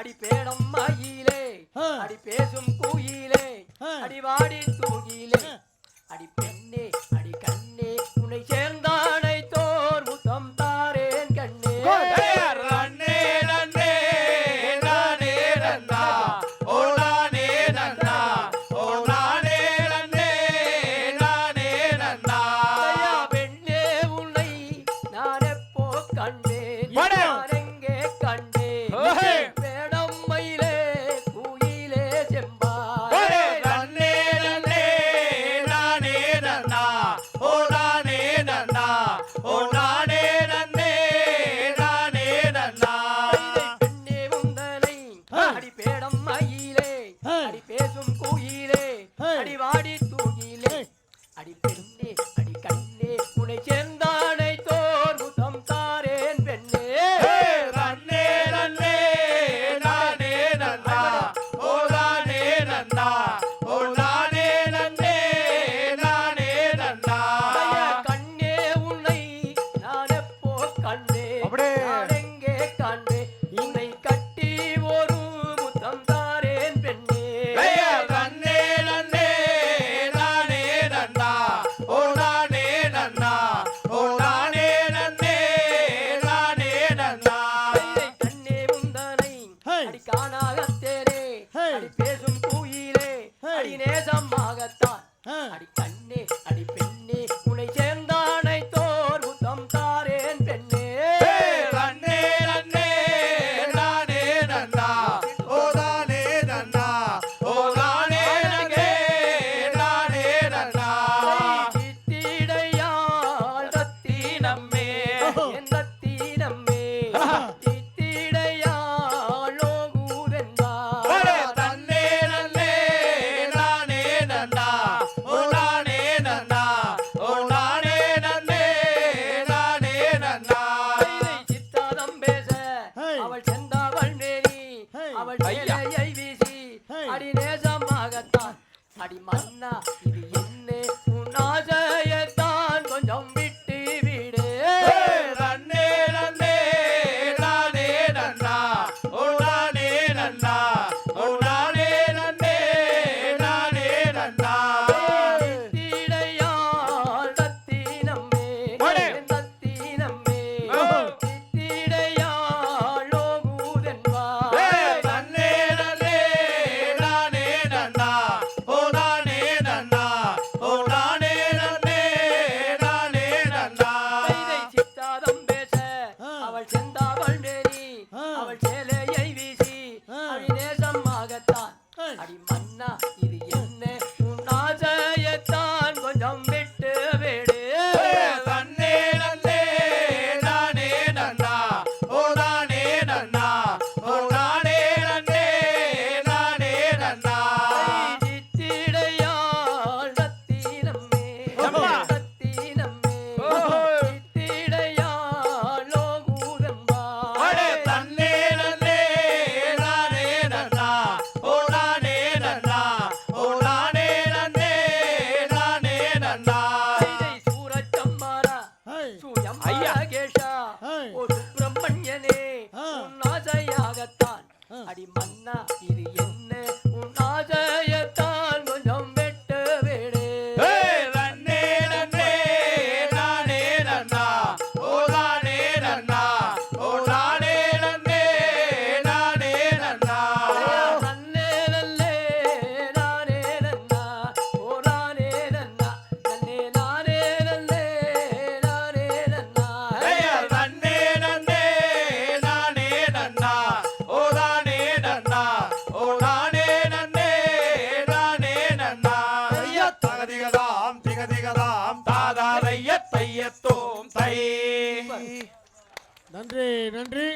அடி பேடம் மயிலே அடி பேசும் குயிலே அடிவாடி தூகிலே. காக்கும் கோயிலே அடிவாடி நாகத்தேனே அடி பேசும் பூயிலே அடி நேசமாகத்தான். அடி கண்ணே அடி பெண்ணே உனை சேர்ந்தானை தோர் புத்தம் தாரேன் பெண்ணே. கண்ணே நன்னே நானே நன்னா ஓ தானே நன்னா ஓ தானே நங்கே நானே நன்னா சித்திடையாள் தத்தி நம்மே. என் தத்தி நம்மே. அவள் வேலையை வீசி அடி நேசமாகத்தான் அடி மன்னா தகதிகதாம் திகதிகதாம் தாதாரைய தையத்தோம் தை. நன்றி நன்றி.